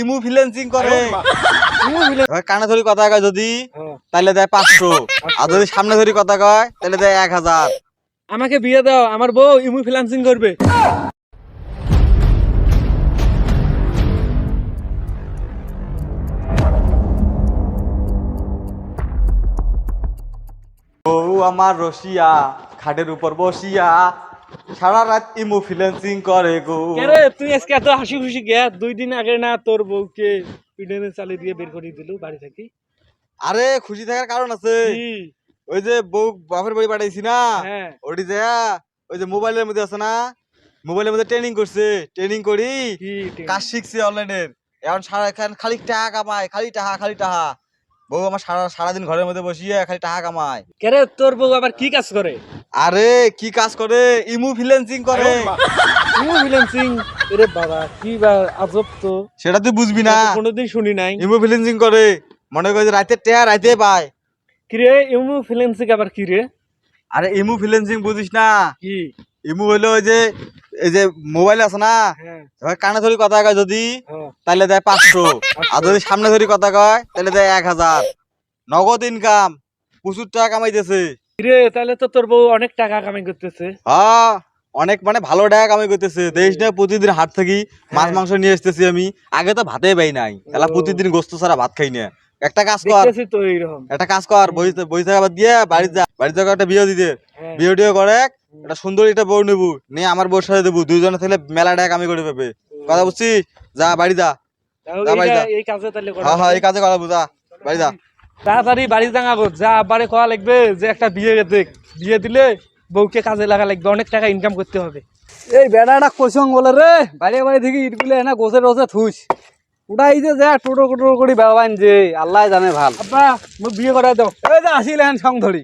Imo freelancing করে। কানে ধরি কথা কয় যদি তাহলে দেয় পাঁচশো। আর যদি সামনে ধরি কথা কয় তাহলে দেয় এক হাজার। আমাকে বিয়ে দাও আমার বউ ইমু ফ্রিল্যান্সিং করবে। বউ আমার রসিয়া খাটের উপর বসিয়া সারা রাত ইমু ফ্রিল্যান্সিং করে গো। কেরে তুই আজকে এত হাসি খুশি গে? দুই দিন আগে না তোর বউকে পিডেনে চালিয়ে দিয়ে বের করে দিল বাড়ি থেকে। আরে খুশি থাকার কারণ আছে? ওই যে বউ বাপের বাড়ি পাঠাইছি না? হ্যাঁ। ওটি যে ওই যে মোবাইলের মধ্যে আছে না? মোবাইলের মধ্যে ট্রেনিং করছে। ট্রেনিং করি কাজ শিখছে অনলাইনের এখন সারা খান খালি টাকা কামায় খালি টাকা খালি টাকা বউ আমার সারা সারাদিন ঘরের মধ্যে বসিয়ে খালি টাকা কামায়। কেরে তোর বউ আবার কি কাজ করে? আরে কি কাজ করে? ইমু ফ্রিল্যান্সিং করে। ইমু ফ্রিল্যান্সিং এরে বাবা কি বা আজব তো। সেটা তুই বুঝবি না। কোনোদিন শুনি নাই। ইমু ফ্রিল্যান্সিং করে। মনে করে যে রাতে টেয়া রাতে পায়। কিরে ইমু ফিলেন্সিং আবার কি রে? আরে ইমু ফ্রিল্যান্সিং বুঝিস না। কি? ইমু হইল ওই যে এই যে মোবাইল আছে না? হ্যাঁ। কানে ধরি কথা কয় যদি হ্যাঁ। তাহলে দেয় পাঁচশো। আর যদি সামনে ধরি কথা কয় তাহলে দেয় এক হাজার। নগদ ইনকাম প্রচুর টাকা কামাইতেছে। কিরে তাহলে তো তোর বউ অনেক টাকা কামাই করতেছে। হ্যাঁ অনেক মানে ভালো টাকা কামাই করতেছে। দেশ না প্রতিদিন হাট থাকি মাছ হ্যাঁ। মাংস নিয়ে আসতেছি আমি। আগে তো ভাতে পাই নাই। এলা প্রতিদিন গোস্ত ছাড়া ভাত খাই না। একটা কাজ কর। দেখতেছি তো এইরকম। একটা কাজ কর বই বই থাকা বাদ দিয়ে বাড়ি যা। বাড়ি থেকে একটা বিয়ে দিতে। হ্যাঁ। বিয়ে টিয়ে করে একটা সুন্দর একটা বউ নেব। নিয়ে আমার বউর সাথে দেবো। দুইজনে থাকলে মেলা টাকা কামাই করে পাবে কথা বুঝছিস? যা বাড়ি যা। তাহলে যা বাড়ি যা। এই কাজে তাহলে হ্যাঁ হ্যাঁ এই কাজে করা বুঝা। বাড়ি যা। তাড়াতাড়ি বাড়ি জাঙা গো যা আবারে খাওয়া লাগবে যে একটা বিয়ে দেখ বিয়ে দিলে বউকে কাজে লাগা লাগবে অনেক টাকা ইনকাম করতে হবে। এই বেড়াটা কোসং বলে রে বাইরে বাইরে থেকে ইটগুলো এনে গোছে রোজে থুস। উড়াই যে যা টোটো টোটো করে বেড়াবাইন যে আল্লাহ জানে ভালো। আব্বা মোক বিয়ে করাই দাও। এই যে আসিল হেন সং ধরি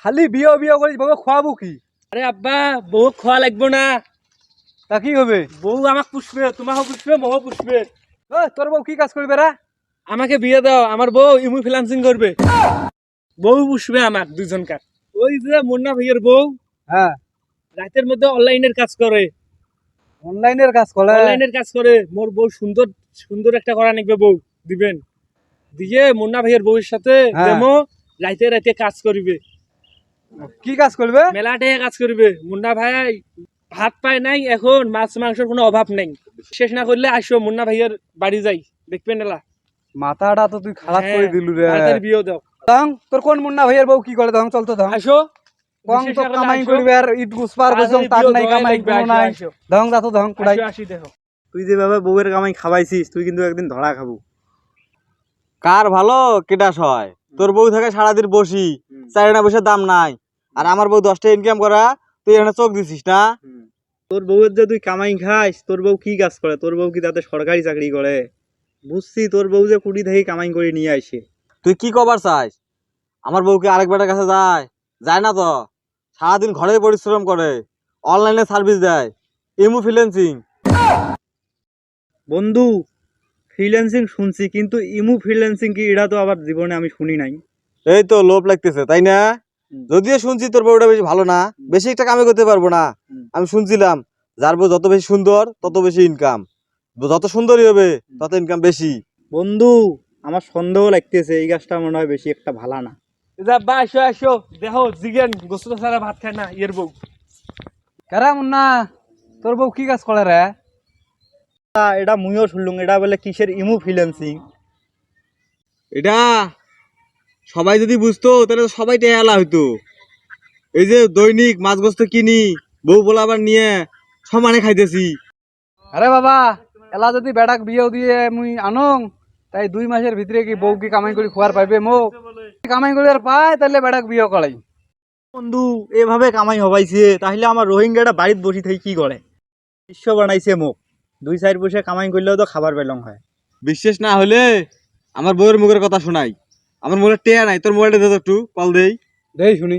খালি বিয়ে বিয়ে করি বউকে খোয়াবো কি? আরে আব্বা বউ খোয়া লাগবে না। তা কি হবে? বউ আমাক পুষবে তোমাকেও পুষবে মহও পুষবে। তোর বউ কি কাজ করবে রা আমাকে বিয়ে দাও আমার বউ ইমু ফ্রিল্যান্সিং করবে। বউ পুষবে আমাক দুজনকার। ওই যে মুন্না ভাইয়ের বউ হ্যাঁ। রাতের মধ্যে অনলাইনের কাজ করে। অনলাইনের কাজ করে? অনলাইনের কাজ করে। মোর বউ সুন্দর সুন্দর একটা করা নিকবে বউ দিবেন। দিয়ে মুন্না ভাইয়ের বউয়ের সাথে হ্যাঁ। যেমন রাইতে রাইতে কাজ করিবে। কি কাজ করবে? মেলাটে কাজ করিবে। মুন্না ভাই ভাত পায় নাই এখন মাছ মাংসের কোনো অভাব নাই। শেষ না করলে আসো মুন্না ভাইয়ের বাড়ি যাই। দেখবেন এলা। মাথাটা তো তুই খারাপ করে দিলু রে। বিয়ে দাও তং তোর কোন মুন্না ভাইয়ের বউ কি করে তং চল তো ধং আসো। কম তো কামাই। করবে আর ইট গুসপার তাড়াতাড়ি তার নাই কামাই কোনো নাই। আসো। ধং যা তো ধং কুড়াই। আসো, আসি দেখো। তুই যেভাবে বউয়ের কামাই খাওয়াইছিস তুই কিন্তু একদিন ধরা খাব। কার ভালো? কেটা সয়? তোর বউ থাকে সারাদিন বসি চারিটা বসে দাম নাই। আর আমার বউ দশটা ইনকাম করা তুই এখানে চোখ দিছিস না? তোর বউয়ের যে তুই কামাই খাস তোর বউ কি কাজ করে? তোর বউ কি তাতে সরকারি চাকরি করে? বুঝছি তোর বউ যে কুড়ি থেকে কামাই করে নিয়ে আসে। তুই কি কবার চাস? আমার বউকে আরেক বেটার কাছে যায়। যায় না তো? সারাদিন ঘরে পরিশ্রম করে অনলাইনে সার্ভিস দেয় ইমু ফ্রিল্যান্সিং। বন্ধু ফ্রিল্যান্সিং শুনছি কিন্তু ইমু ফ্রিল্যান্সিং কি এটা তো আবার জীবনে আমি শুনি নাই। এই তো লোভ লাগতেছে তাই না? যদিও শুনছি তোর বউটা বেশি ভালো না বেশি একটা কামে করতে পারব না। আমি শুনছিলাম যার বউ যত বেশি সুন্দর তত বেশি ইনকাম যত সুন্দরই হবে তত ইনকাম বেশি। বন্ধু আমার সন্দেহ লাগতেছে এই গাছটা মনে হয় বেশি একটা ভালা না। যা বা আসো আসো। দেখো জিগেন গোসল ছাড়া ভাত খায় না ইয়ের বউ। কেরা মুন্না তোর বউ কি কাজ করে রে? এটা মুইও শুনলুম এটা বলে কিসের ইমু ফ্রিল্যান্সিং এটা সবাই যদি বুঝতো তাহলে তো সবাই টেয়ালা হইতো। এই যে দৈনিক মাছ গোস্ত কিনি বউ বলা আবার নিয়ে সমানে খাইতেছি। আরে বাবা এলা যদি বেটাক বিয়েও দিয়ে মুই আনং তাই দুই মাসের ভিতরে কি বউ কি কামাই করে খোয়ার পাইবে মোক? কামাই করে আর পায় তাহলে বেটাক বিয়ে করাই বন্ধু এভাবে কামাই হবাইছে তাহলে আমার রোহিঙ্গাটা বাড়িত বসি থেকে কি করে বিশ্ব বানাইছে মোক। দুই সাইড বসে কামাই করলেও তো খাবার পেলং হয়। বিশ্বাস না হলে আমার বউয়ের মুখের কথা শোনাই। আমার মোবাইলে টেয়া নাই তোর মোবাইলটা দে একটু কল দেই। দেই শুনি।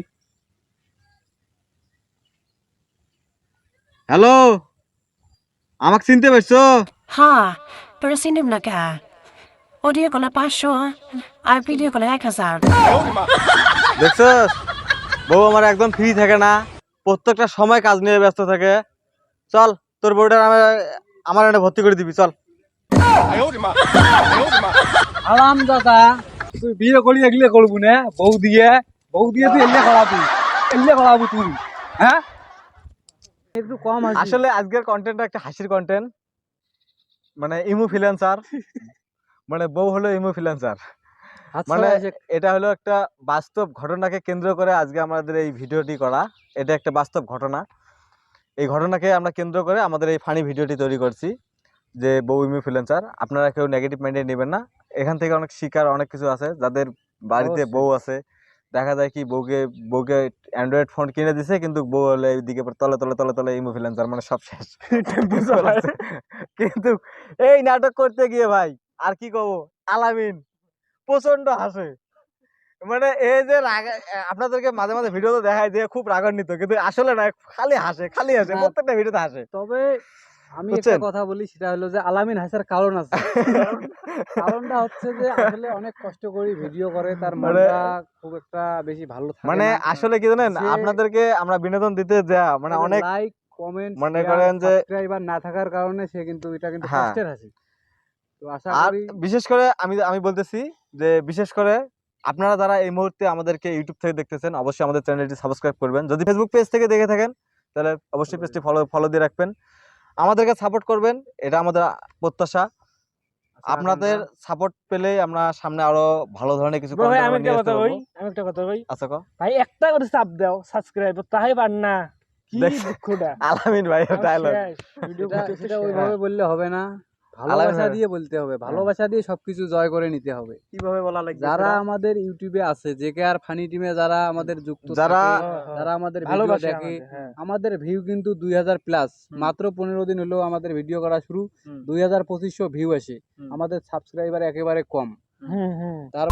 হ্যালো আমাকে চিনতে পারছ হ্যাঁ pero চিনিম না ka. Audio কলে pasyo, আর ভিডিও na এক হাজার দেখছস? বউ আমার একদম ফ্রি থাকে না। প্রত্যেকটা সময় কাজ নিয়ে ব্যস্ত থাকে। চল তোর বউটা আমার আমার এনে ভর্তি করে দিবি চল। আরাম দাদা তুই বিয়ে করি এগুলো করব না? বউ দিয়ে। বউ দিয়ে তুই এগুলো করাবি এগুলো করাবো তুই হ্যাঁ একটু কম আসলে আজকের কন্টেন্টটা একটা হাসির কন্টেন্ট মানে ইমোফিলেন্সার মানে বউ হলো ইমোফিলেন্সার মানে এটা হলো একটা বাস্তব ঘটনাকে কেন্দ্র করে আজকে আমাদের এই ভিডিওটি করা। এটা একটা বাস্তব ঘটনা। এই ঘটনাকে আমরা কেন্দ্র করে আমাদের এই ফানি ভিডিওটি তৈরি করছি যে বউ ইমোফিলেন্সার আপনারা কেউ নেগেটিভ মাইন্ডে নেবেন না। এখান থেকে অনেক শিকার অনেক কিছু আছে। যাদের বাড়িতে। বউ আছে দেখা যায় কি বউকে বউকে অ্যান্ড্রয়েড ফোন কিনে দিছে কিন্তু বউ হলে এইদিকে তলে তলে তলে তলে ইমোফিলেন্সার মানে সব শেষ। কিন্তু এই নাটক করতে গিয়ে ভাই আর কি কব? আলামিন প্রচণ্ড হাসে। মানে এই যে রাগ আপনাদেরকে মাঝে মাঝে ভিডিও তো দেখায় যে খুব রাগান্বিত কিন্তু আসলে না খালি হাসে খালি হাসে প্রত্যেকটা ভিডিওতে হাসে। তবে আমি একটা কথা বলি সেটা হলো যে আলামিন হাসার কারণ আছে। কারণটা হচ্ছে যে আসলে অনেক কষ্ট করে ভিডিও করে তার মানে- মনটা খুব একটা বেশি ভালো থাকে মানে আসলে কি জানেন আপনাদেরকে আমরা বিনোদন দিতে যা মানে অনেক লাইক কমেন্ট মনে করেন যে- সাবস্ক্রাইবার না থাকার কারণে সে কিন্তু এটা কিন্তু হ্যাঁ। কষ্টের হাসি। তো আশা করি বিশেষ করে আমি আমি বলতেছি যে বিশেষ করে আপনারা যারা এই মুহূর্তে আমাদেরকে ইউটিউব থেকে দেখতেছেন অবশ্যই আমাদের চ্যানেলটি সাবস্ক্রাইব করবেন। যদি ফেসবুক পেজ থেকে দেখে থাকেন তাহলে অবশ্যই পেজটি ফলো ফলো দিয়ে রাখবেন। আমাদেরকে সাপোর্ট করবেন এটা আমাদের প্রত্যাশা। আপনাদের সাপোর্ট পেলে আমরা সামনে আরও ভালো ধরনের কিছু ভাই আমি একটা কথা কই আমি একটা কথা কই। আচ্ছা কো ভাই একটা করে চাপ দাও সাবস্ক্রাইব তাই পার না। কি দেখ- দুঃখটা। আলামিন ভাই ডায়লগ ভিডিও করতে সেটা ওইভাবে বললে হবে না। ভালোবাসা দিয়ে বলতে হবে ভালোবাসা দিয়ে সবকিছু জয় করে নিতে হবে। কীভাবে বলা লাগবে যারা আমাদের ইউটিউবে আছে যে কে আর ফানি টিমে যারা আমাদের যুক্ত যারা- হ্যাঁ, হ্যাঁ। যারা আমাদের ভিডিও দেখে আমাদের, হ্যাঁ। ভিউ কিন্তু দুই হাজার প্লাস মাত্র পনেরো দিন হলো আমাদের ভিডিও করা শুরু। দুই হাজার পঁচিশশো ভিউ আসে। আমাদের সাবস্ক্রাইবার একেবারে কম। হ্যাঁ হ্যাঁ। তার